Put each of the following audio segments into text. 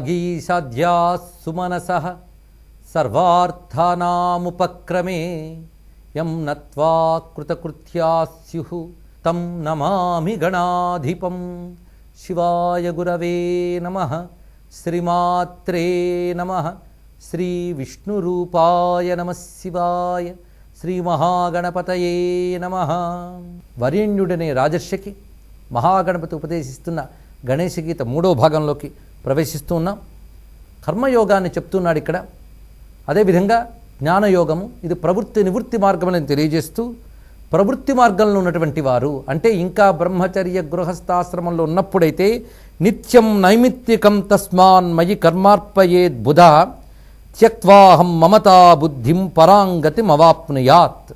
వాగీషాద్యా సుమనస సర్వార్థానాముపక్రమే యం నత్వా కృతకృత్యా స్యు తం నమామి గణాధిపం శివాయ గురవే నమ శ్రీమాత్రే నమ శ్రీ విష్ణురూపాయ నమ శివాయ శ్రీ మహాగణపతయే నమ వరేణ్యుడనే రాజర్షికి మహాగణపతి ఉపదేశిస్తున్న గణేశ గీత మూడో భాగంలోకి ప్రవేశిస్తూ ఉన్నాం కర్మయోగాన్ని చెప్తున్నాడు ఇక్కడ. అదేవిధంగా జ్ఞానయోగము ఇది ప్రవృత్తి నివృత్తి మార్గమని తెలియజేస్తూ ప్రవృత్తి మార్గంలో ఉన్నటువంటి వారు అంటే ఇంకా బ్రహ్మచర్య గృహస్థాశ్రమంలో ఉన్నప్పుడైతే నిత్యం నైమిత్తికం తస్మాన్ మయి కర్మార్పయేద్ బుధ త్యక్వాహం మమతా బుద్ధిం పరాంగతి మవాప్నుయాత్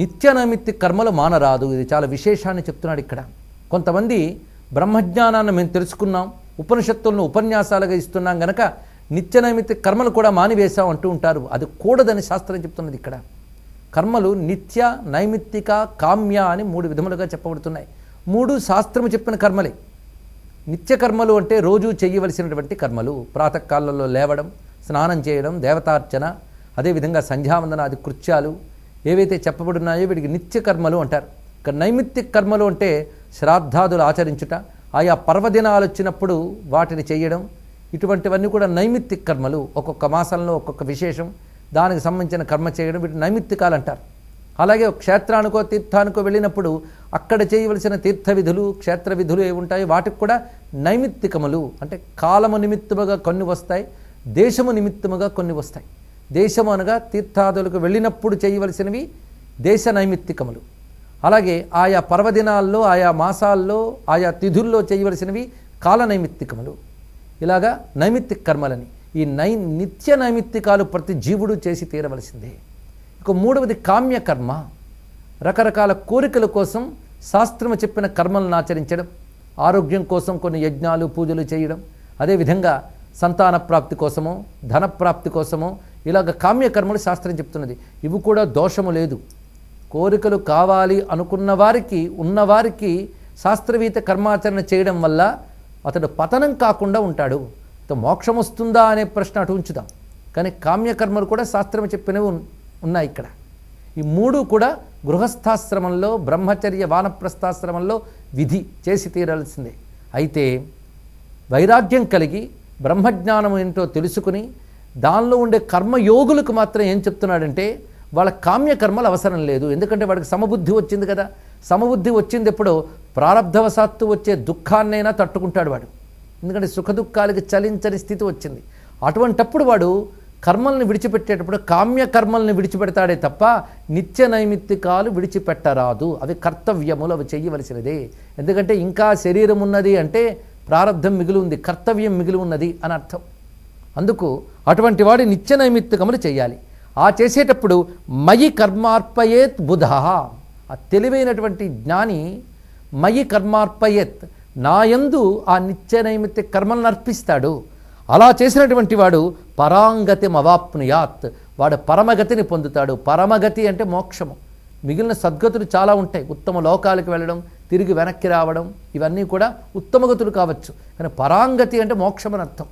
నిత్య నైమిత్తిక కర్మలు మానరాదు ఇది చాలా విశేషాన్ని చెప్తున్నాడు ఇక్కడ. కొంతమంది బ్రహ్మజ్ఞానాన్ని మేము తెలుసుకున్నాం. ఉపనిషత్తులను ఉపన్యాసాలుగా ఇస్తున్నాం గనక నిత్య కర్మలు కూడా మానివేశాం అంటూ ఉంటారు. అది కూడదని శాస్త్రం చెప్తున్నది ఇక్కడ. కర్మలు నిత్య నైమిత్తిక కామ్య అని మూడు విధములుగా చెప్పబడుతున్నాయి. మూడు శాస్త్రము చెప్పిన కర్మలే. నిత్య కర్మలు అంటే రోజు చేయవలసినటువంటి కర్మలు. ప్రాతకాలంలో లేవడం స్నానం చేయడం దేవతార్చన అదేవిధంగా సంధ్యావందనాది కృత్యాలు ఏవైతే చెప్పబడున్నాయో వీటికి నిత్య కర్మలు అంటారు. ఇక నైమిత్తిక కర్మలు అంటే శ్రాద్ధాదులు ఆచరించుట ఆయా పర్వదినాలు వచ్చినప్పుడు వాటిని చేయడం ఇటువంటివన్నీ కూడా నైమిత్తిక కర్మలు. ఒక్కొక్క మాసంలో ఒక్కొక్క విశేషం. దానికి సంబంధించిన కర్మ చేయడం వీటిని నైమిత్తికాలు అంటారు. అలాగే క్షేత్రానికో తీర్థానికో వెళ్ళినప్పుడు అక్కడ చేయవలసిన తీర్థ విధులు క్షేత్ర విధులు ఏవి ఉంటాయో వాటికి కూడా నైమిత్తికములు. అంటే కాలము నిమిత్తముగా కొన్ని వస్తాయి దేశము నిమిత్తముగా కొన్ని వస్తాయి. దేశము అనగా తీర్థాదులకు వెళ్ళినప్పుడు చేయవలసినవి దేశ నైమిత్తికములు. అలాగే ఆయా పర్వదినాల్లో ఆయా మాసాల్లో ఆయా తిథుల్లో చేయవలసినవి కాల నైమిత్తికములు. ఇలాగా నైమిత్తిక కర్మలని ఈ నై నిత్య నైమిత్తికాలు ప్రతి జీవుడు చేసి తీరవలసిందే. ఇక మూడవది కామ్య కర్మ. రకరకాల కోరికల కోసం శాస్త్రము చెప్పిన కర్మలను ఆచరించడం ఆరోగ్యం కోసం కొన్ని యజ్ఞాలు పూజలు చేయడం అదేవిధంగా సంతాన ప్రాప్తి కోసమో ధనప్రాప్తి కోసము కోసమో ఇలాగ కామ్యకర్మలు శాస్త్రం చెప్తున్నది. ఇవి కూడా దోషము లేదు. కోరికలు కావాలి అనుకున్న వారికి ఉన్నవారికి శాస్త్రవీత కర్మాచరణ చేయడం వల్ల అతడు పతనం కాకుండా ఉంటాడు. మోక్షం వస్తుందా అనే ప్రశ్న అటు ఉంచుదాం. కానీ కామ్యకర్మలు కూడా శాస్త్రం చెప్పినవి ఉన్నాయి ఇక్కడ. ఈ మూడు కూడా గృహస్థాశ్రమంలో బ్రహ్మచర్య వానప్రస్థాశ్రమంలో విధి చేసి తీరాల్సిందే. అయితే వైరాగ్యం కలిగి బ్రహ్మజ్ఞానం ఏంటో తెలుసుకుని దానిలో ఉండే కర్మయోగులకు మాత్రం ఏం చెప్తున్నాడంటే వాళ్ళ కామ్యకర్మలు అవసరం లేదు. ఎందుకంటే వాడికి సమబుద్ధి వచ్చింది కదా. సమబుద్ధి వచ్చింది ఎప్పుడో ప్రారంధవశాత్తు వచ్చే దుఃఖాన్నైనా తట్టుకుంటాడు వాడు. ఎందుకంటే సుఖదుఖాలకి చలించని స్థితి వచ్చింది. అటువంటప్పుడు వాడు కర్మల్ని విడిచిపెట్టేటప్పుడు కామ్య కర్మల్ని విడిచిపెడతాడే తప్ప నిత్య నైమిత్తికాలు విడిచిపెట్టరాదు. అవి కర్తవ్యములు అవి చేయవలసినదే. ఎందుకంటే ఇంకా శరీరం ఉన్నది అంటే ప్రారంధం మిగిలి ఉంది కర్తవ్యం మిగిలి ఉన్నది అని అర్థం. అందుకు అటువంటి వాడి నిత్య నైమిత్తికములు చేయాలి. ఆ చేసేటప్పుడు మయి కర్మార్పయేత్ బుధ. ఆ తెలివైనటువంటి జ్ఞాని మయి కర్మార్పయేత్ నాయందు ఆ నిత్య నైమిత్య కర్మలను అర్పిస్తాడు. అలా చేసినటువంటి వాడు పరాంగతి మవాప్నుయాత్ వాడు పరమగతిని పొందుతాడు. పరమగతి అంటే మోక్షము. మిగిలిన సద్గతులు చాలా ఉంటాయి. ఉత్తమ లోకాలకు వెళ్ళడం తిరిగి వెనక్కి రావడం ఇవన్నీ కూడా ఉత్తమగతులు కావచ్చు. కానీ పరాంగతి అంటే మోక్షం అని అర్థం.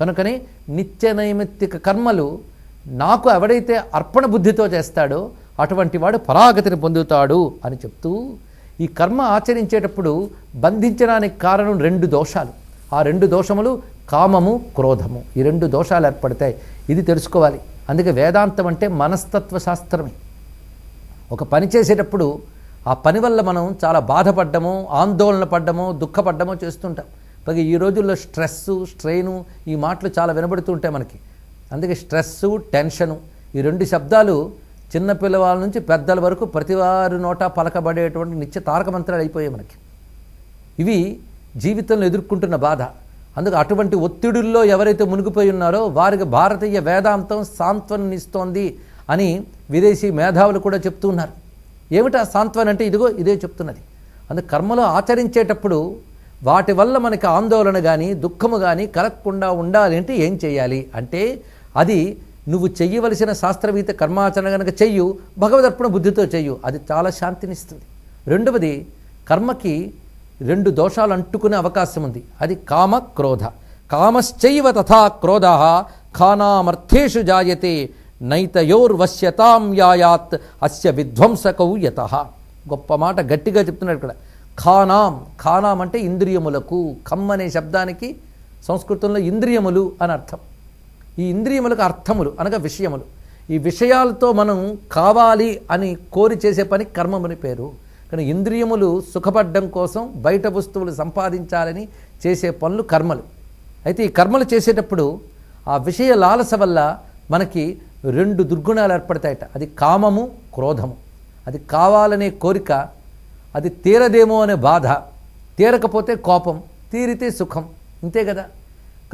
కనుకనే నిత్య నైమిత్తిక కర్మలు నాకు ఎవడైతే అర్పణ బుద్ధితో చేస్తాడో అటువంటి వాడు పరాగతిని పొందుతాడు అని చెప్తూ ఈ కర్మ ఆచరించేటప్పుడు బంధించడానికి కారణం రెండు దోషాలు. ఆ రెండు దోషములు కామము క్రోధము. ఈ రెండు దోషాలు ఏర్పడతాయి. ఇది తెలుసుకోవాలి. అందుకే వేదాంతం అంటే మనస్తత్వ శాస్త్రమే. ఒక పని చేసేటప్పుడు ఆ పని వల్ల మనం చాలా బాధపడ్డము ఆందోళన పడ్డమో దుఃఖపడ్డమో చేస్తుంటాం. పైగా ఈ రోజుల్లో స్ట్రెస్సు స్ట్రెయిను ఈ మాటలు చాలా వినబడుతూ ఉంటాయి మనకి. అందుకే స్ట్రెస్సు టెన్షను ఈ రెండు శబ్దాలు చిన్న పిల్లవాళ్ళ నుంచి పెద్దల వరకు ప్రతి వారి నోట పలకబడేటువంటి నిత్య తారక మంత్రాలు అయిపోయాయి మనకి. ఇవి జీవితంలో ఎదుర్కొంటున్న బాధ. అందుకు అటువంటి ఒత్తిడుల్లో ఎవరైతే మునిగిపోయి ఉన్నారో వారికి భారతీయ వేదాంతం సాంత్వనిస్తోంది అని విదేశీ మేధావులు కూడా చెప్తూ ఉన్నారు. ఏమిటా సాంత్వన అంటే ఇదిగో ఇదే చెప్తున్నది. అందుకు కర్మలో ఆచరించేటప్పుడు వాటి వల్ల మనకి ఆందోళన కానీ దుఃఖము కానీ కలగకుండా ఉండాలి అంటే ఏం చేయాలి అంటే అది నువ్వు చెయ్యవలసిన శాస్త్రవీత కర్మాచరణ కనుక చెయ్యు భగవదర్పణ బుద్ధితో చెయ్యు అది చాలా శాంతినిస్తుంది. రెండవది కర్మకి రెండు దోషాలు అంటుకునే అవకాశం ఉంది. అది కామ క్రోధ. కామశ్చైవ తథా క్రోధ ఖానామర్థేషు జాయతే నైతయోర్వశ్యతాం యాయాత్ అస్య విధ్వంసకౌ యత. గొప్ప మాట గట్టిగా చెప్తున్నాడు ఇక్కడ. ఖానాం ఖానాం అంటే ఇంద్రియములకు. కమ్మనే అనే శబ్దానికి సంస్కృతంలో ఇంద్రియములు అని అర్థం. ఈ ఇంద్రియములకు అర్థములు అనగా విషయములు. ఈ విషయాలతో మనం కావాలి అని కోరి చేసే పని కర్మమని పేరు. కానీ ఇంద్రియములు సుఖపడ్డం కోసం బయట వస్తువులు సంపాదించాలని చేసే పనులు కర్మలు. అయితే ఈ కర్మలు చేసేటప్పుడు ఆ విషయ లాలస వల్ల మనకి రెండు దుర్గుణాలు ఏర్పడతాయట. అది కామము క్రోధము. అది కావాలనే కోరిక అది తీరదేమో అనే బాధ. తీరకపోతే కోపం తీరితే సుఖం. ఇంతే కదా?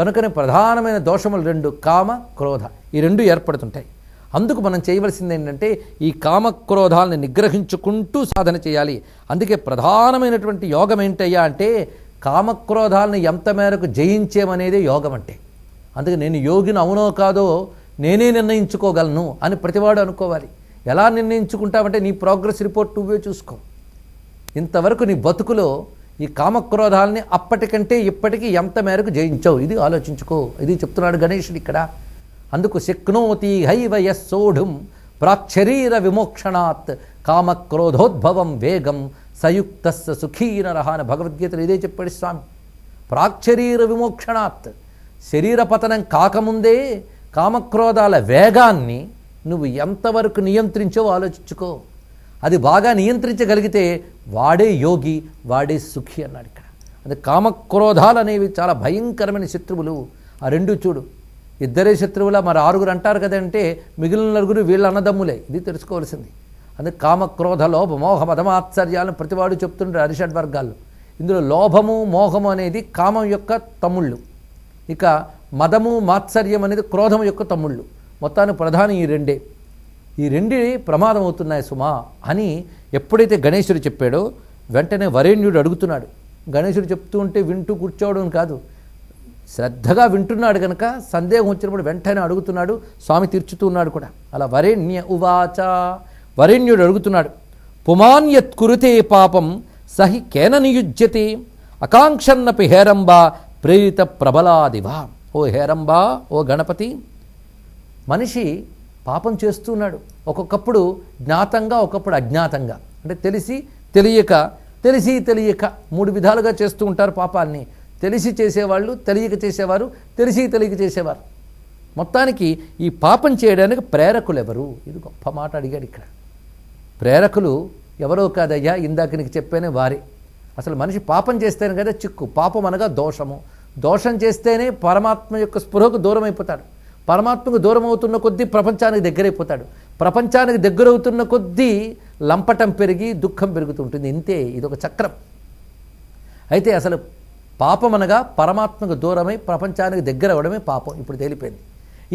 కనుకనే ప్రధానమైన దోషములు రెండు కామ క్రోధ. ఈ రెండు ఏర్పడుతుంటాయి. అందుకు మనం చేయవలసింది ఏంటంటే ఈ కామక్రోధాలను నిగ్రహించుకుంటూ సాధన చేయాలి. అందుకే ప్రధానమైనటువంటి యోగం ఏంటయ్యా అంటే కామక్రోధాలను ఎంత మేరకు జయించేమనేదే యోగం అంటే. అందుకే నేను యోగిని అవునో కాదో నేనే నిర్ణయించుకోగలను అని ప్రతివాడు అనుకోవాలి. ఎలా నిర్ణయించుకుంటావంటే నీ ప్రోగ్రెస్ రిపోర్ట్ నువ్వే చూసుకో. ఇంతవరకు నీ బతుకులో ఈ కామక్రోధాలని అప్పటికంటే ఇప్పటికీ ఎంత మేరకు జయించావు? ఇది ఆలోచించుకో. ఇది చెప్తున్నాడు గణేషుడు ఇక్కడ. అందుకు శక్నోతి హైవ యస్సోఢుం ప్రాక్షరీర విమోక్షణాత్ కామక్రోధోద్భవం వేగం సయుక్తస్స సుఖీనరహ అని భగవద్గీతలు ఇదే చెప్పాడు స్వామి. ప్రాక్షరీర విమోక్షణాత్. శరీర పతనం కాకముందే కామక్రోధాల వేగాన్ని నువ్వు ఎంతవరకు నియంత్రించో ఆలోచించుకో. అది బాగా నియంత్రించగలిగితే వాడే యోగి వాడే సుఖి అన్నాడు ఇక్కడ. అది కామక్రోధాలు అనేవి చాలా భయంకరమైన శత్రువులు. ఆ రెండు చూడు. ఇద్దరే శత్రువుల మరి ఆరుగురు అంటారు కదంటే మిగిలిన నలుగురు వీళ్ళ అన్నదమ్ములే. ఇది తెలుసుకోవాల్సింది. అందుకే కామక్రోధ లోభ మోహ మదమాత్సర్యాలను ప్రతివాడు చెప్తుంటారు అరిషడ్ వర్గాల్లో. ఇందులో లోభము మోహము అనేది కామం యొక్క తమ్ముళ్ళు. ఇక మదము మాత్సర్యం అనేది క్రోధం యొక్క తమ్ముళ్ళు. మొత్తానికి ప్రధాని ఈ రెండే. ఈ రెండి ప్రమాదం అవుతున్నాయి సుమా అని ఎప్పుడైతే గణేశుడు చెప్పాడో వెంటనే వరేణ్యుడు అడుగుతున్నాడు. గణేశుడు చెప్తూ ఉంటే వింటూ కూర్చోవడం కాదు. శ్రద్ధగా వింటున్నాడు కనుక సందేహం వచ్చినప్పుడు వెంటనే అడుగుతున్నాడు స్వామి తీర్చుతున్నాడు కూడా. అలా వరేణ్య ఉవాచ. వరేణ్యుడు అడుగుతున్నాడు పుమాన్యత్ కురుతే పాపం సహి కేన నియుజ్యతే? అకాంక్షన్నపి హేరంబ ప్రేరిత ప్రబలాదివా? ఓ హేరంబా ఓ గణపతి మనిషి పాపం చేస్తున్నాడు. ఒక్కొక్కప్పుడు జ్ఞాతంగా ఒకప్పుడు అజ్ఞాతంగా. అంటే తెలిసి తెలియక తెలిసి తెలియక మూడు విధాలుగా చేస్తూ ఉంటారు పాపాలని. తెలిసి చేసేవాళ్ళు తెలియక చేసేవారు తెలిసి తెలియక చేసేవారు. మొత్తానికి ఈ పాపం చేయడానికి ప్రేరకులు ఎవరు ఇది గొప్ప మాట అడిగాడు ఇక్కడ. ప్రేరకులు ఎవరో కాదయ్యా ఇందాక నీకు చెప్పానే వారే. అసలు మనిషి పాపం చేస్తేనే కదా చిక్కు. పాపం అనగా దోషము. దోషం చేస్తేనే పరమాత్మ యొక్క స్పృహకు దూరం అయిపోతాడు పరమాత్మకు దూరం అవుతున్న కొద్దీ ప్రపంచానికి దగ్గరైపోతాడు. ప్రపంచానికి దగ్గరవుతున్న కొద్దీ లంపటం పెరిగి దుఃఖం పెరుగుతుంటుంది. ఇంతే ఇది ఒక చక్రం. అయితే అసలు పాపం అనగా పరమాత్మకు దూరమై ప్రపంచానికి దగ్గర అవ్వడమే పాపం. ఇప్పుడు తేలిపోయింది.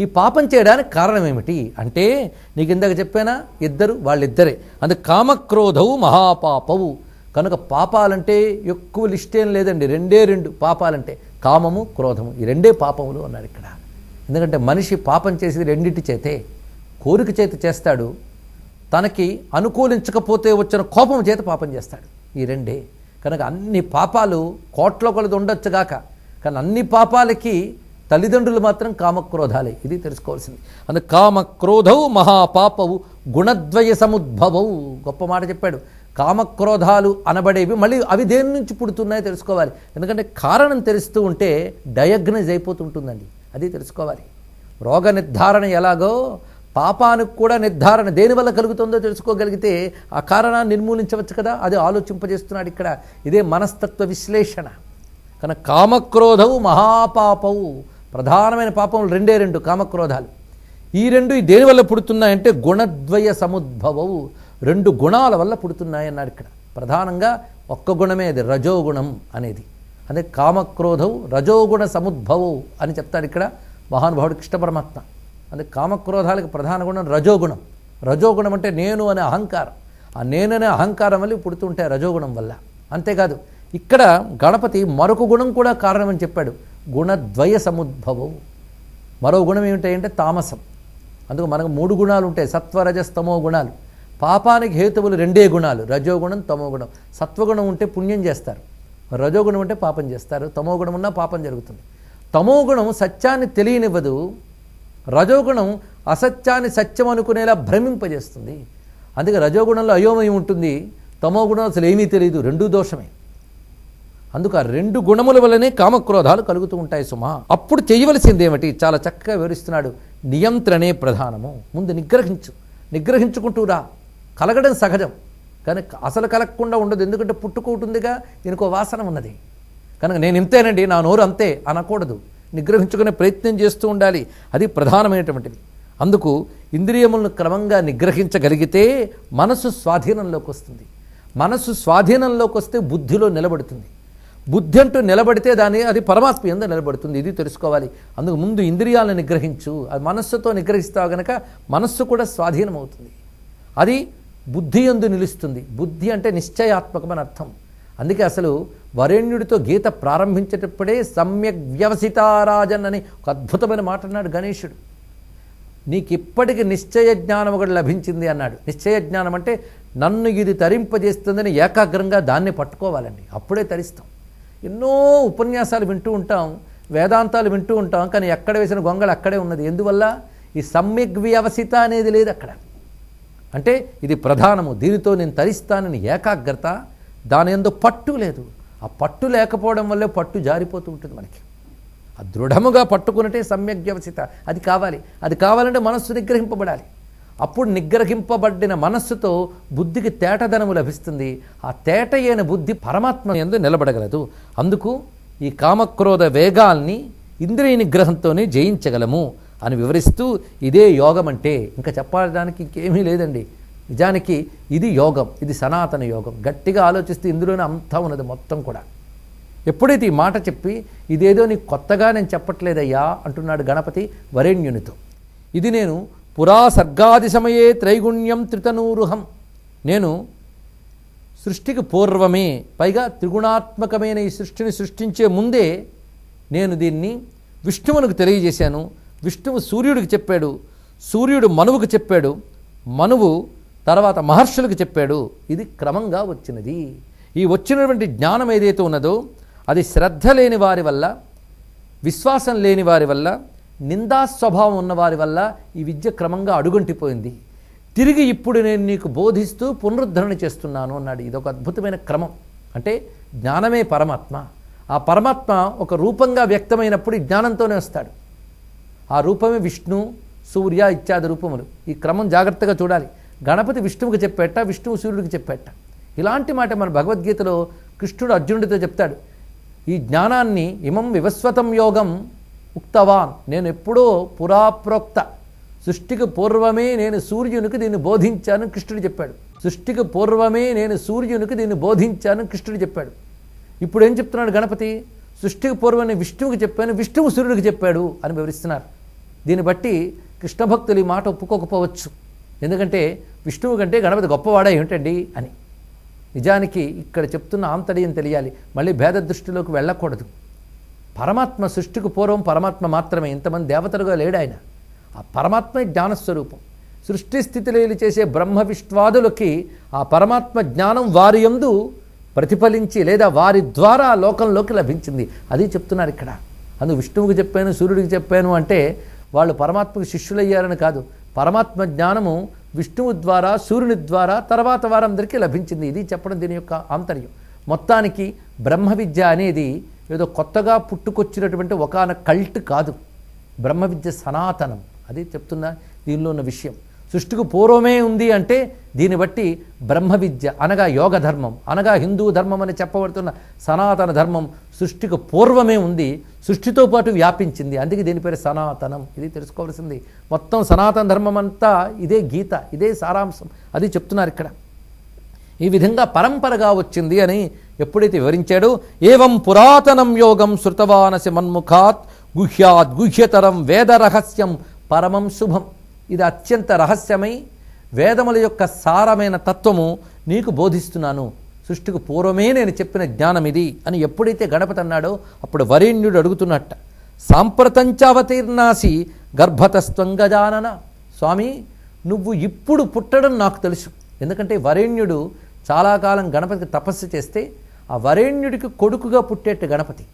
ఈ పాపం చేయడానికి కారణం ఏమిటి? అంటే నీకు ఇందాక చెప్పానా? ఇద్దరు వాళ్ళిద్దరే. అందుకు కామక్రోధవు మహాపాపవు. కనుక పాపాలంటే ఎక్కువ లిస్ట్ ఏం లేదండి. రెండే రెండు పాపాలంటే. కామము క్రోధము. ఈ రెండే పాపములు అన్నారు ఇక్కడ. ఎందుకంటే మనిషి పాపం చేసేది రెండింటి చేతే కోరిక చేత చేస్తాడు తనకి అనుకూలించకపోతే వచ్చిన కోపం చేత పాపం చేస్తాడు. ఈ రెండే. కనుక అన్ని పాపాలు కోట్ల కొలది ఉండొచ్చుగాక కానీ అన్ని పాపాలకి తల్లిదండ్రులు మాత్రం కామక్రోధాలే. ఇది తెలుసుకోవాల్సింది. అందు కామక్రోధవు మహాపాపవు గుణద్వయ సముద్భవవు గొప్ప మాట చెప్పాడు. కామక్రోధాలు అనబడేవి మళ్ళీ అవి దేని నుంచి పుడుతున్నాయో తెలుసుకోవాలి. ఎందుకంటే కారణం తెలుస్తూ ఉంటే డయాగ్నైజ్ అయిపోతుంటుందండి. అది తెలుసుకోవాలి. రోగ నిర్ధారణ ఎలాగో పాపానికి కూడా నిర్ధారణ దేనివల్ల కలుగుతుందో తెలుసుకోగలిగితే ఆ కారణాన్ని నిర్మూలించవచ్చు కదా అది ఆలోచింపజేస్తున్నాడు ఇక్కడ. ఇదే మనస్తత్వ విశ్లేషణ. కనుక కామక్రోధవు మహాపాపవు. ప్రధానమైన పాపములు రెండే రెండు కామక్రోధాలు. ఈ రెండు ఈ దేనివల్ల పుడుతున్నాయంటే గుణద్వయ సముద్భవవు. రెండు గుణాల వల్ల పుడుతున్నాయన్నాడు ఇక్కడ. ప్రధానంగా ఒక్క గుణమే అది రజోగుణం అనేది. అదే కామక్రోధవు రజోగుణ సముద్భవవు అని చెప్తాడు ఇక్కడ మహానుభావుడు కృష్ణ పరమాత్మ అదే కామక్రోధాలకు ప్రధాన గుణం రజోగుణం. రజోగుణం అంటే నేను అనే అహంకారం. ఆ నేననే అహంకారం వల్ల పుడుతుంటాయి రజోగుణం వల్ల. అంతేకాదు ఇక్కడ గణపతి మరొక గుణం కూడా కారణమని చెప్పాడు. గుణద్వయ సముద్భవం మరో గుణం ఏమిటంటే తామసం. అందుకు మనకు మూడు గుణాలు ఉంటాయి. సత్వరజస్తమో గుణాలు. పాపానికి హేతువులు రెండే గుణాలు. రజోగుణం తమో గుణం. సత్వగుణం ఉంటే పుణ్యం చేస్తారు. రజోగుణం ఉంటే పాపం చేస్తారు తమో గుణం ఉన్నా పాపం జరుగుతుంది. తమోగుణం సత్యాన్ని తెలియనివ్వదు రజోగుణం అసత్యాన్ని సత్యం అనుకునేలా భ్రమింపజేస్తుంది. అందుకే రజోగుణంలో అయోమయం ఉంటుంది తమోగుణం అసలు ఏమీ తెలియదు రెండూ దోషమే. అందుకు ఆ రెండు గుణముల వల్లనే కామక్రోధాలు కలుగుతూ ఉంటాయి సుమా. అప్పుడు చేయవలసింది ఏమిటి చాలా చక్కగా వివరిస్తున్నాడు. నియంత్రణే ప్రధానము. ముందు నిగ్రహించు. నిగ్రహించుకుంటూ రా. కలగడం సహజం. కానీ అసలు కలగకుండా ఉండదు. ఎందుకంటే పుట్టుకుంటుందిగా దీనికి వాసన ఉన్నది. కనుక నేను ఇంతేనండి నా నోరు అంతే అనకూడదు. నిగ్రహించుకునే ప్రయత్నం చేస్తూ ఉండాలి. అది ప్రధానమైనటువంటిది. అందుకు ఇంద్రియములను క్రమంగా నిగ్రహించగలిగితే మనసు స్వాధీనంలోకి వస్తుంది. మనసు స్వాధీనంలోకి వస్తే బుద్ధిలో నిలబడుతుంది. బుద్ధి అంటూ నిలబడితే దాని అది పరమాత్మ ఎందు నిలబడుతుంది. ఇది తెలుసుకోవాలి. అందుకు ముందు ఇంద్రియాలను నిగ్రహించు. అది మనస్సుతో నిగ్రహిస్తావు గనక మనస్సు కూడా స్వాధీనం అవుతుంది అది బుద్ధి ఎందు నిలుస్తుంది. బుద్ధి అంటే నిశ్చయాత్మకమని అర్థం. అందుకే అసలు వరేణ్యుడితో గీత ప్రారంభించేటప్పుడే సమ్యక్ వ్యవసితారాజన్ అని ఒక అద్భుతమైన మాట అన్నాడు గణేశుడు. నీకు ఇప్పటికి నిశ్చయ జ్ఞానం ఒకటి లభించింది అన్నాడు. నిశ్చయ జ్ఞానం అంటే నన్ను ఇది తరింపజేస్తుందని ఏకాగ్రంగా దాన్ని పట్టుకోవాలండి. అప్పుడే తరిస్తాం. ఎన్నో ఉపన్యాసాలు వింటూ ఉంటాం వేదాంతాలు వింటూ ఉంటాం కానీ ఎక్కడ వేసిన గొంగళ అక్కడే ఉన్నది. ఎందువల్ల? ఈ సమ్యక్ వ్యవసిత అనేది లేదు అక్కడ. అంటే ఇది ప్రధానము. దీనితో నేను తరిస్తానని ఏకాగ్రత దాని ఎందు పట్టు లేదు. ఆ పట్టు లేకపోవడం వల్లే పట్టు జారిపోతూ ఉంటుంది మనకి. ఆ దృఢముగా పట్టుకున్నట్టే సమ్యక్ వ్యవసిత. అది కావాలి. అది కావాలంటే మనస్సు నిగ్రహింపబడాలి. అప్పుడు నిగ్రహింపబడిన మనస్సుతో బుద్ధికి తేటదనము లభిస్తుంది. ఆ తేట అయిన బుద్ధి పరమాత్మ ఎందు నిలబడగలదు. అందుకు ఈ కామక్రోధ వేగాల్ని ఇంద్రియ నిగ్రహంతోనే జయించగలము. అని వివరిస్తూ ఇదే యోగం అంటే. ఇంకా చెప్పడానికి ఇంకేమీ లేదండి. నిజానికి ఇది యోగం ఇది సనాతన యోగం. గట్టిగా ఆలోచిస్తే ఇందులోనే అంతా ఉన్నది మొత్తం కూడా. ఎప్పుడైతే ఈ మాట చెప్పి ఇదేదో నీకు కొత్తగా నేను చెప్పట్లేదయ్యా అంటున్నాడు గణపతి వరేణ్యునితో. ఇది నేను పురా సర్గాది సమయే త్రైగుణ్యం త్రితనూరుహం. నేను సృష్టికి పూర్వమే పైగా త్రిగుణాత్మకమైన ఈ సృష్టిని సృష్టించే ముందే నేను దీన్ని విష్ణువునికి తెలియజేశాను. విష్ణువు సూర్యుడికి చెప్పాడు సూర్యుడు మనువుకు చెప్పాడు మనువు తర్వాత మహర్షులకు చెప్పాడు. ఇది క్రమంగా వచ్చినది. ఈ వచ్చినటువంటి జ్ఞానం ఏదైతే ఉన్నదో అది శ్రద్ధ లేని వారి వల్ల విశ్వాసం లేని వారి వల్ల నిందా స్వభావం ఉన్నవారి వల్ల ఈ విద్య క్రమంగా అడుగంటిపోయింది. తిరిగి ఇప్పుడు నేను నీకు బోధిస్తూ పునరుద్ధరణ చేస్తున్నాను అన్నాడు. ఇదొక అద్భుతమైన క్రమం. అంటే జ్ఞానమే పరమాత్మ. ఆ పరమాత్మ ఒక రూపంగా వ్యక్తమైనప్పుడు ఈ జ్ఞానంతోనే వస్తాడు. ఆ రూపమే విష్ణు సూర్య ఇత్యాది రూపములు. ఈ క్రమం జాగ్రత్తగా చూడాలి. గణపతి విష్ణువుకి చెప్పేట విష్ణువు సూర్యుడికి చెప్పేట. ఇలాంటి మాట మన భగవద్గీతలో కృష్ణుడు అర్జునుడితో చెప్తాడు. ఈ జ్ఞానాన్ని ఇమం వివస్వతం యోగం ఉక్తవాన్. నేను ఎప్పుడో పురాప్రోక్త. సృష్టికి పూర్వమే నేను సూర్యునికి దీన్ని బోధించాను కృష్ణుడు చెప్పాడు. సృష్టికి పూర్వమే నేను సూర్యునికి దీన్ని బోధించాను కృష్ణుడు చెప్పాడు. ఇప్పుడు ఏం చెప్తున్నాడు గణపతి? సృష్టికి పూర్వమే విష్ణువుకి చెప్పాను విష్ణువు సూర్యుడికి చెప్పాడు అని వివరిస్తున్నారు. దీన్ని బట్టి కృష్ణ భక్తులు ఈ మాట ఒప్పుకోకపోవచ్చు. ఎందుకంటే విష్ణువు కంటే గణపతి గొప్పవాడా ఏమిటండి అని. నిజానికి ఇక్కడ చెప్తున్న ఆంతర్యం తెలియాలి. మళ్ళీ భేద దృష్టిలోకి వెళ్ళకూడదు. పరమాత్మ సృష్టికి పూర్వం పరమాత్మ మాత్రమే. ఇంతమంది దేవతలుగా లేడు ఆయన. ఆ పరమాత్మ జ్ఞానస్వరూపం. సృష్టి స్థితిలేలు చేసే బ్రహ్మ విష్వాదులకి ఆ పరమాత్మ జ్ఞానం వారి యందు ప్రతిఫలించి లేదా వారి ద్వారా లోకంలోకి లభించింది. అది చెప్తున్నారు ఇక్కడ. అందు విష్ణువుకి చెప్పాను సూర్యుడికి చెప్పాను అంటే వాళ్ళు పరమాత్మకు శిష్యులయ్యారని కాదు. పరమాత్మ జ్ఞానము విష్ణువు ద్వారా సూర్యుని ద్వారా తర్వాత వారందరికీ లభించింది. ఇది చెప్పడం దీని యొక్క ఆంతర్యం. మొత్తానికి బ్రహ్మ విద్య అనేది ఏదో కొత్తగా పుట్టుకొచ్చినటువంటి ఒకనొక కల్ట్ కాదు. బ్రహ్మ విద్య సనాతనం. అది చెప్తున్న దీనిలో ఉన్న విషయం. సృష్టికి పూర్వమే ఉంది అంటే దీన్ని బట్టి బ్రహ్మ విద్య అనగా యోగ ధర్మం అనగా హిందూ ధర్మం అని చెప్పబడుతున్న సనాతన ధర్మం సృష్టికి పూర్వమే ఉంది సృష్టితో పాటు వ్యాపించింది. అందుకే దీని పేరు సనాతనం. ఇది తెలుసుకోవాల్సింది. మొత్తం సనాతన ధర్మం అంతా ఇదే గీత ఇదే సారాంశం. అది చెప్తున్నారు ఇక్కడ. ఈ విధంగా పరంపరగా వచ్చింది అని ఎప్పుడైతే వివరించాడో ఏవం పురాతనం యోగం శృతవానసి మన్ముఖాత్ గుహ్యాద్ గుహ్యతరం వేద రహస్యం పరమం శుభం. ఇది అత్యంత రహస్యమై వేదముల యొక్క సారమైన తత్వము నీకు బోధిస్తున్నాను. సృష్టికి పూర్వమే నేను చెప్పిన జ్ఞానం ఇది అని ఎప్పుడైతే గణపతి అన్నాడో అప్పుడు వరేణ్యుడు అడుగుతున్నట్ట. సాంప్రతంచావతీర్ణాసి గర్భతస్త్వం గజానన. స్వామి నువ్వు ఇప్పుడు పుట్టడం నాకు తెలుసు. ఎందుకంటే వరేణ్యుడు చాలా కాలం గణపతికి తపస్సు చేస్తే ఆ వరేణ్యుడికి కొడుకుగా పుట్టేట్టు గణపతి.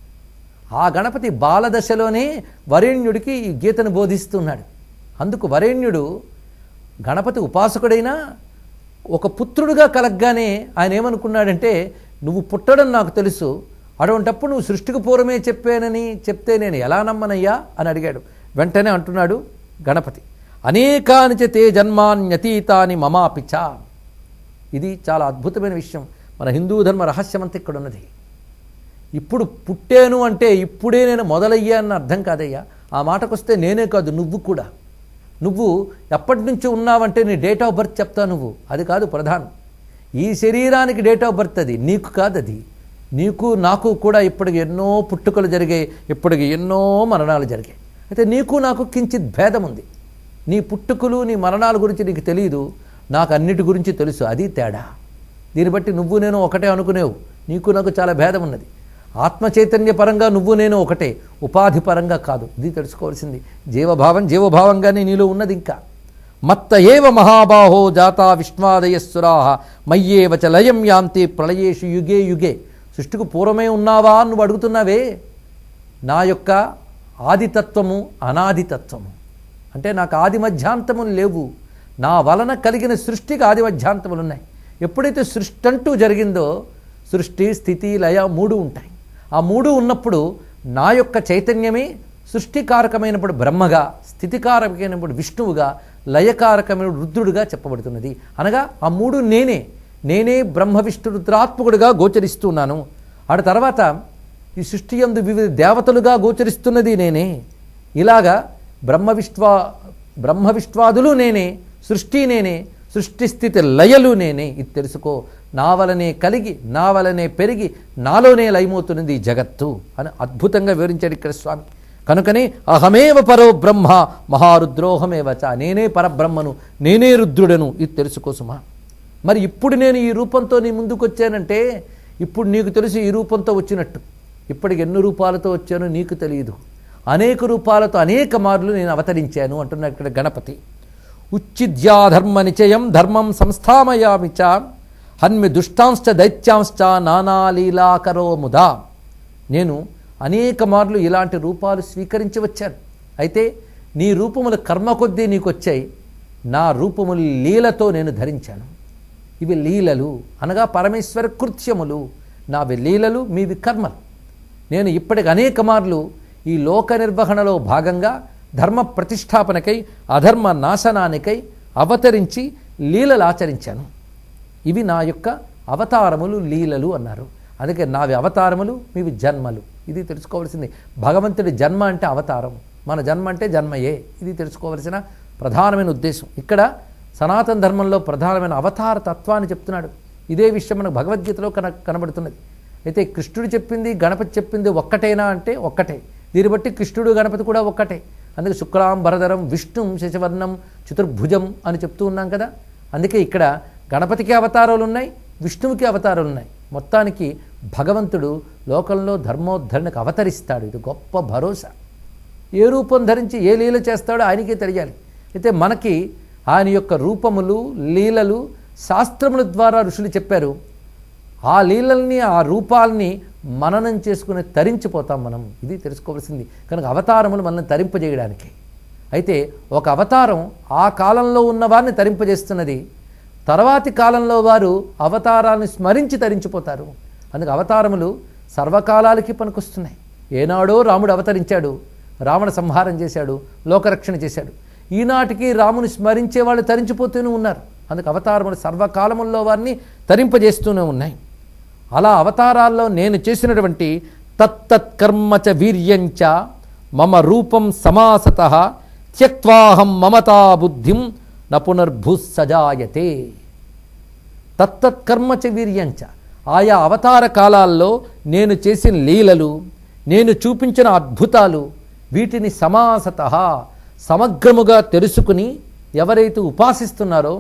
ఆ గణపతి బాలదశలోనే వరేణ్యుడికి ఈ గీతను బోధిస్తున్నాడు. అందుకు వరేణ్యుడు గణపతి ఉపాసకుడైనా ఒక పుత్రుడుగా కలగ్గానే ఆయన ఏమనుకున్నాడంటే నువ్వు పుట్టడం నాకు తెలుసు. అటువంటప్పుడు నువ్వు సృష్టికి పూర్వమే చెప్పానని చెప్తే నేను ఎలా నమ్మనయ్యా? అని అడిగాడు. వెంటనే అంటున్నాడు గణపతి అనేకానిచ తే జన్మాన్యతీతాని మమాపిచ. ఇది చాలా అద్భుతమైన విషయం. మన హిందూ ధర్మ రహస్యం అంతా ఇక్కడ ఉన్నది ఇప్పుడు పుట్టాను అంటే ఇప్పుడే నేను మొదలయ్యానని అర్థం కాదయ్యా. ఆ మాటకొస్తే నేనే కాదు నువ్వు కూడా. నువ్వు ఎప్పటి నుంచి ఉన్నావంటే నీ డేట్ ఆఫ్ బర్త్ చెప్తా నువ్వు. అది కాదు ప్రధానం. ఈ శరీరానికి డేట్ ఆఫ్ బర్త్ అది నీకు కాదు అది నీకు నాకు కూడా ఇప్పటికి ఎన్నో పుట్టుకలు జరిగాయి ఇప్పటికి ఎన్నో మరణాలు జరిగాయి అయితే నీకు నాకు కించిత్ భేదం ఉంది. నీ పుట్టుకలు నీ మరణాల గురించి నీకు తెలియదు నాకు అన్నిటి గురించి తెలుసు. అది తేడా. దీన్ని బట్టి నువ్వు నేను ఒకటే అనుకునేవు. నీకు నాకు చాలా భేదం ఉన్నది. ఆత్మచైతన్య పరంగా నువ్వు నేను ఒకటే. ఉపాధి పరంగా కాదు. ఇది తెలుసుకోవాల్సింది. జీవభావం జీవభావంగానే నీలో ఉన్నది ఇంకా. మత్త ఏవ మహాబాహో జాతా విష్ణాదయస్సురా మయ్యేవ చ లయం యాంతి ప్రళయేషు యుగే యుగే. సృష్టికి పూర్వమే ఉన్నావా నువ్వు అడుగుతున్నావే? నా యొక్క ఆదితత్వము అనాదితత్వము. అంటే నాకు ఆది మధ్యాంతములు లేవు. నా వలన కలిగిన సృష్టికి ఆది మధ్యాంతములు ఉన్నాయి. ఎప్పుడైతే సృష్టి అంటూ జరిగిందో సృష్టి స్థితి లయ మూడు ఉంటాయి. ఆ మూడు ఉన్నప్పుడు నా యొక్క చైతన్యమే సృష్టికారకమైనప్పుడు బ్రహ్మగా స్థితికారకమైనప్పుడు విష్ణువుగా లయకారకమైన రుద్రుడుగా చెప్పబడుతున్నది. అనగా ఆ మూడు నేనే నేనే బ్రహ్మ విష్ణు రుద్రాత్మకుడుగా గోచరిస్తున్నాను. ఆడ తర్వాత ఈ సృష్టి ఎందు వివిధ దేవతలుగా గోచరిస్తున్నది నేనే. ఇలాగా బ్రహ్మ విశ్వా బ్రహ్మ విశ్వాదులు నేనే సృష్టి నేనే సృష్టి స్థితి లయలు నేనే ఇది తెలుసుకో. నా వలనే కలిగి నా వలనే పెరిగి నాలోనే లయమవుతున్నది ఈ జగత్తు అని అద్భుతంగా వివరించాడు ఇక్కడ స్వామి. కనుకనే అహమేవ పరో బ్రహ్మ మహారుద్రోహమేవచ నేనే పరబ్రహ్మను నేనే రుద్రుడను ఇది తెలుసుకో సుమా. మరి ఇప్పుడు నేను ఈ రూపంతో నీ ముందుకు వచ్చానంటే ఇప్పుడు నీకు తెలుసు ఈ రూపంతో వచ్చినట్టు. ఇప్పటికి ఎన్ని రూపాలతో వచ్చానో నీకు తెలియదు. అనేక రూపాలతో అనేక మార్లు నేను అవతరించాను అంటున్నాడు ఇక్కడ గణపతి. ఉచ్చిద్యాధర్మ నిచయం ధర్మం సంస్థామయామి చ. హన్మి దుష్టాంశ్చ దైత్యాంశ్చ నానాలీలాకరో ముదా. నేను అనేక మార్లు ఇలాంటి రూపాలు స్వీకరించి వచ్చాను. అయితే నీ రూపముల కర్మ కొద్దీ నీకు వచ్చాయి నా రూపములు లీలతో నేను ధరించాను. ఇవి లీలలు అనగా పరమేశ్వర కృత్యములు. నావి లీలలు మీవి కర్మలు. నేను ఇప్పటికి అనేక మార్లు ఈ లోక నిర్వహణలో భాగంగా ధర్మ ప్రతిష్టాపనకై అధర్మ నాశనానికై అవతరించి లీలలు ఆచరించాను. ఇవి నా యొక్క అవతారములు లీలలు అన్నారు. అందుకే నావి అవతారములు మీవి జన్మలు. ఇది తెలుసుకోవాల్సింది. భగవంతుడి జన్మ అంటే అవతారం. మన జన్మ అంటే జన్మయే. ఇది తెలుసుకోవలసిన ప్రధానమైన ఉద్దేశం. ఇక్కడ సనాతన ధర్మంలో ప్రధానమైన అవతార తత్వాన్ని చెప్తున్నాడు. ఇదే విషయం మనకు భగవద్గీతలో కన కనబడుతున్నది. అయితే కృష్ణుడు చెప్పింది గణపతి చెప్పింది ఒక్కటేనా అంటే ఒక్కటే. దీన్ని బట్టి కృష్ణుడు గణపతి కూడా ఒక్కటే. అందుకే శుక్లాం భరధరం విష్ణుం శశవర్ణం చతుర్భుజం అని చెప్తూ ఉన్నాం కదా. అందుకే ఇక్కడ గణపతికి అవతారాలు ఉన్నాయి విష్ణువుకి అవతారాలు ఉన్నాయి. మొత్తానికి భగవంతుడు లోకంలో ధర్మోద్ధరణకు అవతరిస్తాడు. ఇది గొప్ప భరోసా. ఏ రూపం ధరించి ఏ లీల చేస్తాడో ఆయనకే తెలియాలి. అయితే మనకి ఆయన యొక్క రూపములు లీలలు శాస్త్రముల ద్వారా ఋషులు చెప్పారు. ఆ లీలల్ని ఆ రూపాల్ని మననం చేసుకుని తరించిపోతాం మనం. ఇది తెలుసుకోవాల్సింది. కనుక అవతారములు మనల్ని తరింపజేయడానికి. అయితే ఒక అవతారం ఆ కాలంలో ఉన్న వారిని తరింపజేస్తున్నది. తర్వాతి కాలంలో వారు అవతారాన్ని స్మరించి తరించిపోతారు. అందుకు అవతారములు సర్వకాలాలకి పనికొస్తున్నాయి. ఏనాడో రాముడు అవతరించాడు. రావణ సంహారం చేశాడు. లోకరక్షణ చేశాడు. ఈనాటికి రాముని స్మరించే వాళ్ళు తరించిపోతూనే ఉన్నారు. అందుకు అవతారములు సర్వకాలముల్లో వారిని తరింపజేస్తూనే ఉన్నాయి. అలా అవతారాల్లో నేను చేసినటువంటి తత్తత్కర్మచ వీర్యంచ మమ రూపం సమాసత త్యక్వాహం మమతా బుద్ధిం న తత్తత్కర్మచ వీర్యంచ. ఆయా అవతార కాలాల్లో నేను చేసిన లీలలు నేను చూపించిన అద్భుతాలు వీటిని సమాసత సమగ్రముగా తెలుసుకుని ఎవరైతే ఉపాసిస్తున్నారో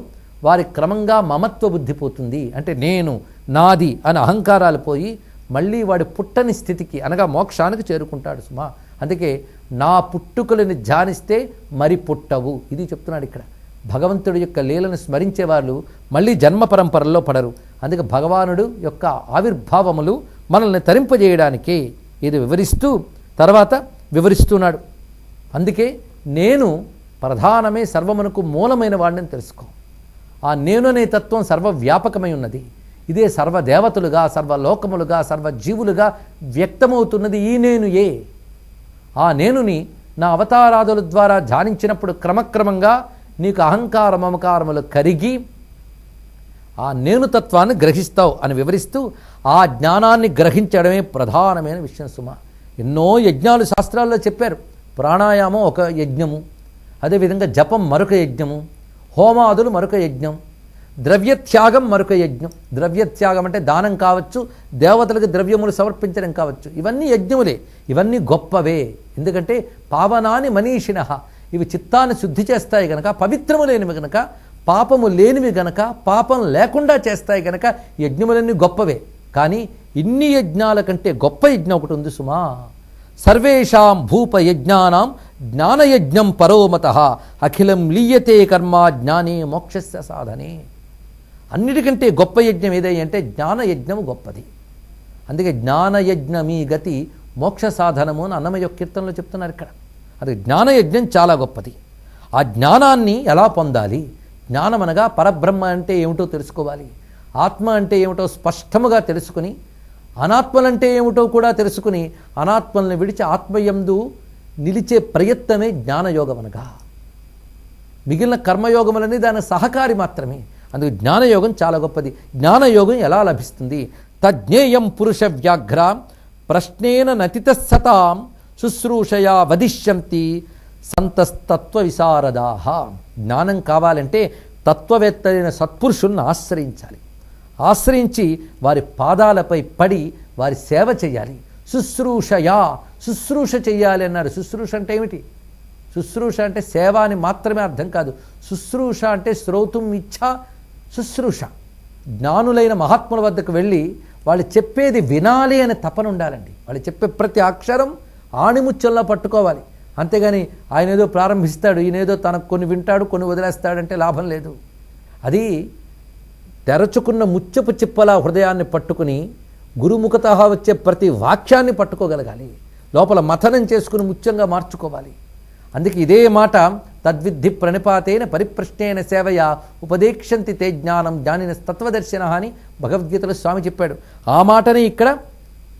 వారి క్రమంగా మమత్వ బుద్ధి పోతుంది. అంటే నేను నాది అని అహంకారాలు పోయి మళ్ళీ వాడి పుట్టని స్థితికి అనగా మోక్షానికి చేరుకుంటాడు సుమా. అందుకే నా పుట్టుకలను ధ్యానిస్తే మరి పుట్టవు. ఇది చెప్తున్నాడు ఇక్కడ. భగవంతుడి యొక్క లీలను స్మరించే వాళ్ళు మళ్ళీ జన్మ పరంపరల్లో పడరు. అందుకే భగవానుడు యొక్క ఆవిర్భావములు మనల్ని తరింపజేయడానికి ఇది వివరిస్తూ తర్వాత వివరిస్తున్నాడు. అందుకే నేను ప్రధానమే సర్వమునకు మూలమైన వాడిని తెలుసుకో. ఆ నేను అనే తత్వం సర్వవ్యాపకమై ఉన్నది. ఇదే సర్వదేవతలుగా సర్వలోకములుగా సర్వజీవులుగా వ్యక్తమవుతున్నది ఈ నేను ఏ ఆ నేనుని నా అవతారాదుల ద్వారా ధ్యానించినప్పుడు క్రమక్రమంగా నీకు అహంకార మమకారములు కరిగి ఆ నేను తత్వాన్ని గ్రహిస్తావు అని వివరిస్తూ ఆ జ్ఞానాన్ని గ్రహించడమే ప్రధానమైన విషయం సుమ. ఎన్నో యజ్ఞాలు శాస్త్రాల్లో చెప్పారు. ప్రాణాయామం ఒక యజ్ఞము అదేవిధంగా జపం మరొక యజ్ఞము హోమాదులు మరొక యజ్ఞం ద్రవ్యత్యాగం మరొక యజ్ఞం. ద్రవ్యత్యాగం అంటే దానం కావచ్చు దేవతలకు ద్రవ్యములు సమర్పించడం కావచ్చు. ఇవన్నీ యజ్ఞములే. ఇవన్నీ గొప్పవే. ఎందుకంటే పావనాని మనీషిణ ఇవి చిత్తాన్ని శుద్ధి చేస్తాయి గనక పవిత్రము లేనివి గనక పాపము లేనివి గనక పాపం లేకుండా చేస్తాయి గనక యజ్ఞములన్నీ గొప్పవే. కానీ ఇన్ని యజ్ఞాల కంటే గొప్ప యజ్ఞం ఒకటి ఉంది సుమా. సర్వేషాం భూపయజ్ఞానాం జ్ఞానయజ్ఞం పరోమత అఖిలం లీయతే కర్మ జ్ఞానే మోక్షస్య సాధనే. అన్నిటికంటే గొప్ప యజ్ఞం ఏదై అంటే జ్ఞానయజ్ఞం గొప్పది. అందుకే జ్ఞానయజ్ఞమీ గతి మోక్ష సాధనము అని అన్నమయ్య కీర్తనలో చెప్తున్నారు ఇక్కడ. అది జ్ఞానయజ్ఞం చాలా గొప్పది. ఆ జ్ఞానాన్ని ఎలా పొందాలి? జ్ఞానం అనగా పరబ్రహ్మ అంటే ఏమిటో తెలుసుకోవాలి. ఆత్మ అంటే ఏమిటో స్పష్టముగా తెలుసుకుని అనాత్మలంటే ఏమిటో కూడా తెలుసుకుని అనాత్మల్ని విడిచి ఆత్మయందు నిలిచే ప్రయత్నమే జ్ఞానయోగం అనగా మిగిలిన కర్మయోగములని దాని సహకారి మాత్రమే. అందుకు జ్ఞానయోగం చాలా గొప్పది. జ్ఞానయోగం ఎలా లభిస్తుంది? తజ్ఞేయం పురుష వ్యాఘ్ర ప్రశ్నేన నతిత సతాం శుశ్రూషయా వదిష్యంతి సంతస్తత్వ విశారదాహ. జ్ఞానం కావాలంటే తత్వవేత్తలైన సత్పురుషుల్ని ఆశ్రయించాలి. ఆశ్రయించి వారి పాదాలపై పడి వారి సేవ చేయాలి. శుశ్రూషయా శుశ్రూష చేయాలి అన్నారు శుశ్రూష అంటే ఏమిటి? శుశ్రూష అంటే సేవ అని మాత్రమే అర్థం కాదు. శుశ్రూష అంటే శ్రోతుం ఇచ్చ శుశ్రూష. జ్ఞానులైన మహాత్ముల వద్దకు వెళ్ళి వాళ్ళు చెప్పేది వినాలి అనే తపన ఉండాలండి. వాళ్ళు చెప్పే ప్రతి అక్షరం ఆణిముత్యంలో పట్టుకోవాలి. అంతేగాని ఆయన ఏదో ప్రారంభిస్తాడు ఈయనేదో తనకు కొన్ని వింటాడు కొన్ని వదిలేస్తాడంటే లాభం లేదు. అది తెరచుకున్న ముచ్చపు చిప్పలా హృదయాన్ని పట్టుకుని గురుముఖత వచ్చే ప్రతి వాక్యాన్ని పట్టుకోగలగాలి. లోపల మథనం చేసుకుని ముత్యంగా మార్చుకోవాలి. అందుకే ఇదే మాట తద్విద్ధి ప్రణిపాతేన పరిప్రశ్నేన సేవయ ఉపదేక్షంతి తే జ్ఞానం జ్ఞానిన తత్వదర్శన అని భగవద్గీతలో స్వామి చెప్పాడు. ఆ మాటనే ఇక్కడ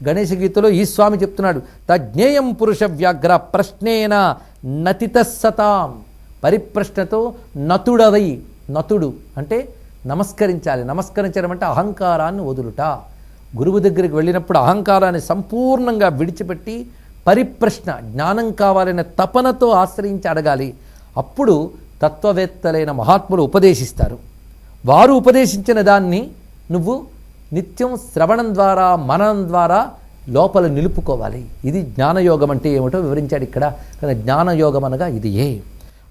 గణేష గీతలో ఈ స్వామి చెప్తున్నాడు. తజ్ఞేయం పురుష వ్యాఘ్ర ప్రశ్నేన నతితస్సతాం. పరిప్రశ్నతో నతుడవై నతుడు అంటే నమస్కరించాలి. నమస్కరించడం అంటే అహంకారాన్ని వదులుట. గురువు దగ్గరికి వెళ్ళినప్పుడు అహంకారాన్ని సంపూర్ణంగా విడిచిపెట్టి పరిప్రశ్న జ్ఞానం కావాలనే తపనతో ఆశ్రయించి అడగాలి. అప్పుడు తత్వవేత్తలైన మహాత్ములు ఉపదేశిస్తారు. వారు ఉపదేశించిన దాన్ని నువ్వు నిత్యం శ్రవణం ద్వారా మననం ద్వారా లోపల నిలుపుకోవాలి. ఇది జ్ఞానయోగం అంటే ఏమిటో వివరించాడు ఇక్కడ. కానీ జ్ఞానయోగం అనగా ఇది ఏ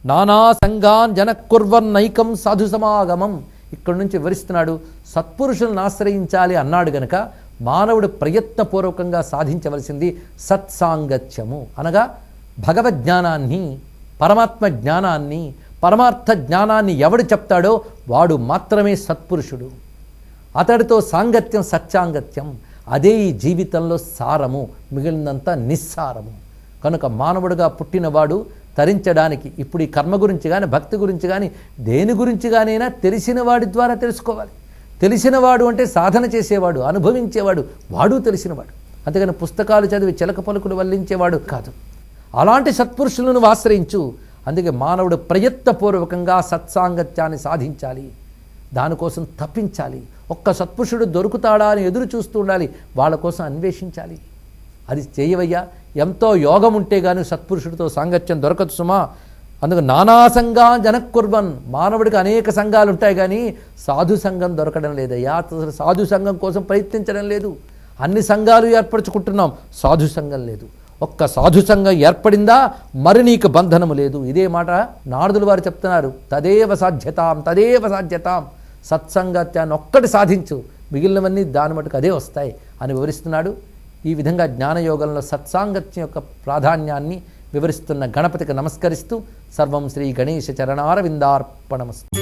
నానా సంఘాన్ జనకుర్వన్నైకం సాధు సమాగమం. ఇక్కడ నుంచి వివరిస్తున్నాడు సత్పురుషులను ఆశ్రయించాలి అన్నాడు గనక మానవుడు ప్రయత్నపూర్వకంగా సాధించవలసింది సత్సాంగత్యము అనగా భగవజ్ఞానాన్ని పరమాత్మ జ్ఞానాన్ని పరమార్థ జ్ఞానాన్ని ఎవడు చెప్తాడో వాడు మాత్రమే సత్పురుషుడు. అతడితో సాంగత్యం సత్యాంగత్యం అదే ఈ జీవితంలో సారము మిగిలినంతా నిస్సారము. కనుక మానవుడుగా పుట్టినవాడు తరించడానికి ఇప్పుడు ఈ కర్మ గురించి కానీ భక్తి గురించి కానీ దేని గురించి కానైనా తెలిసిన వాడి ద్వారా తెలుసుకోవాలి. తెలిసినవాడు అంటే సాధన చేసేవాడు అనుభవించేవాడు వాడు తెలిసినవాడు. అంతేగాని పుస్తకాలు చదివి చిలక పలుకులు వల్లించేవాడు కాదు. అలాంటి సత్పురుషులను ఆశ్రయించు. అందుకే మానవుడు ప్రయత్నపూర్వకంగా సత్సాంగత్యాన్ని సాధించాలి. దానికోసం తప్పించాలి. ఒక్క సత్పురుషుడు దొరుకుతాడా అని ఎదురు చూస్తూ ఉండాలి. వాళ్ళ కోసం అన్వేషించాలి. అది చేయవయ్యా. ఎంతో యోగం ఉంటే కానీ సత్పురుషుడితో సాంగత్యం దొరకదు సుమా. అందుకు నానా సంఘా జనకుర్వన్ మానవుడికి అనేక సంఘాలు ఉంటాయి కానీ సాధు సంఘం దొరకడం లేదయ్యా. సాధు సంఘం కోసం ప్రయత్నించడం లేదు. అన్ని సంఘాలు ఏర్పరచుకుంటున్నాం. సాధు సంఘం లేదు. ఒక్క సాధు సంఘం ఏర్పడిందా? మరి నీకు బంధనము లేదు. ఇదే మాట నారదులు వారు చెప్తున్నారు. తదేవ సాధ్యతాం తదేవ సాధ్యతాం. సత్సంగత్యాన్ని ఒక్కటి సాధించు. మిగిలినవన్నీ దాని మటుకు అదే వస్తాయి అని వివరిస్తున్నాడు. ఈ విధంగా జ్ఞానయోగంలో సత్సాంగత్యం యొక్క ప్రాధాన్యాన్ని వివరిస్తున్న గణపతికి నమస్కరిస్తూ సర్వం శ్రీ గణేశ చరణారవిందార్పణమస్తు.